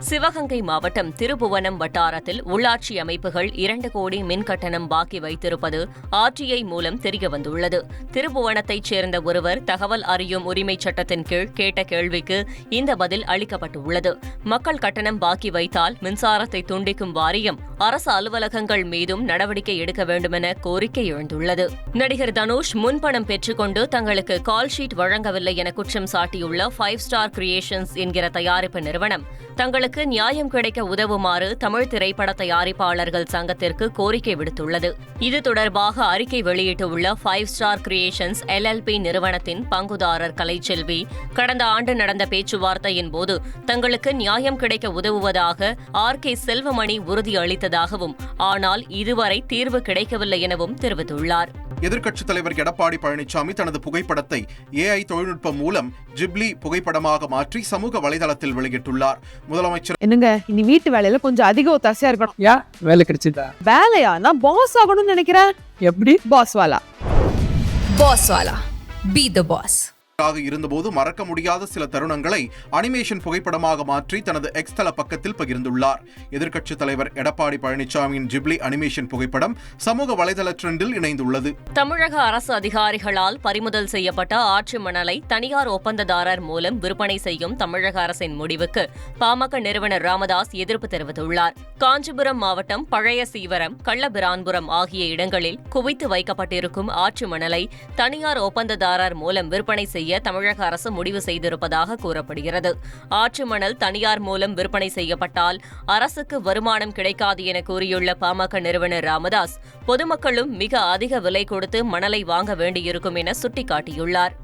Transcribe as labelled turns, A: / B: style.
A: சிவகங்கை மாவட்டம் திருபுவனம் வட்டாரத்தில் உள்ளாட்சி அமைப்புகள் இரண்டு கோடி மின் கட்டணம் பாக்கி வைத்திருப்பது ஆர்டிஐ மூலம் தெரியவந்துள்ளது திருபுவனத்தைச் சேர்ந்த ஒருவர் தகவல் அறியும் உரிமைச் சட்டத்தின் கீழ் கேட்ட கேள்விக்கு இந்த பதில் அளிக்கப்பட்டுள்ளது. மக்கள் கட்டணம் பாக்கி வைத்தால் மின்சாரத்தை துண்டிக்கும் வாரியம் அரசு அலுவலகங்கள் மீதும் நடவடிக்கை எடுக்க வேண்டுமென கோரிக்கை எழுந்துள்ளது. நடிகர் தனுஷ் முன்பணம் பெற்றுக்கொண்டு தங்களுக்கு கால் ஷீட் வழங்கவில்லை என குற்றம் சாட்டியுள்ள ஃபைவ் ஸ்டார் கிரியேஷன்ஸ் என்கிற தயாரிப்பு நிறுவனம் தங்களுக்கு மக்களுக்கு நியாயம் கிடைக்க உதவுமாறு தமிழ் திரைப்பட தயாரிப்பாளர்கள் சங்கத்திற்கு கோரிக்கை விடுத்துள்ளது. இது தொடர்பாக அறிக்கை வெளியிட்டுள்ள ஃபைவ் ஸ்டார் கிரியேஷன்ஸ் எல்எல்பி நிறுவனத்தின் பங்குதாரர் கலைச்செல்வி கடந்த ஆண்டு நடந்த பேச்சுவார்த்தையின் போது தங்களுக்கு நியாயம் கிடைக்க உதவுவதாக ஆர் கே செல்வமணி உறுதியளித்ததாகவும் ஆனால் இதுவரை தீர்வு கிடைக்கவில்லை எனவும் தெரிவித்துள்ளார்.
B: எதிர்க்கட்சித் தலைவர் எடப்பாடி பழனிசாமி தனது புகைப்படத்தை ஏஐ தொழில்நுட்பம் மூலம் ஜிப்லி புகைப்படமாக மாற்றி சமூக வலைதளத்தில் வெளியிட்டுள்ளார். முதலமைச்சர்
C: என்னங்க இனி வீட்டு வேலையில கொஞ்சம் அதிக ஒத்தாசையா இருக்கணும்.
D: யா வேலை கிடைச்சிதா?
C: வேலையா நான் பாஸ் ஆகணும்னு நினைக்கிறேன்.
D: எப்படி?
C: பாஸ் வாலா.
E: Boss Wala. Be the boss.
B: ஆக இருந்தபோது மறக்க முடியாத சில தருணங்களை அனிமேஷன் புகைப்படமாக மாற்றி தனது எக்ஸ் தள பக்கத்தில் பகிர்ந்துள்ளார். எதிர்க்கட்சித் தலைவர் எடப்பாடி பழனிசாமியின் ஜிப்ளி அனிமேஷன் புகைப்படம் சமூக வலைதள ட்ரெண்டில் இணைந்துள்ளது.
A: தமிழக அரசு அதிகாரிகளால் பறிமுதல் செய்யப்பட்ட ஆற்று மணலை தனியார் ஒப்பந்ததாரர் மூலம் விற்பனை செய்யும் தமிழக அரசின் முடிவுக்கு பாமக நிறுவனர் ராமதாஸ் எதிர்ப்பு தெரிவித்துள்ளார். காஞ்சிபுரம் மாவட்டம் பழைய சீவரம் கள்ளபிரான்புரம் ஆகிய இடங்களில் குவித்து வைக்கப்பட்டிருக்கும் ஆற்று மணலை தனியார் ஒப்பந்ததாரர் மூலம் விற்பனை செய்ய செய்ய தமிழக அரசு முடிவு செய்திருப்பதாக கூறப்படுகிறது. ஆற்று மணல் தனியார் மூலம் விற்பனை செய்யப்பட்டால் அரசுக்கு வருமானம் கிடைக்காது என கூறியுள்ள பாமக நிறுவனர் ராமதாஸ் பொதுமக்களும் மிக அதிக விலை கொடுத்து மணலை வாங்க வேண்டியிருக்கும் என சுட்டிக்காட்டியுள்ளார்.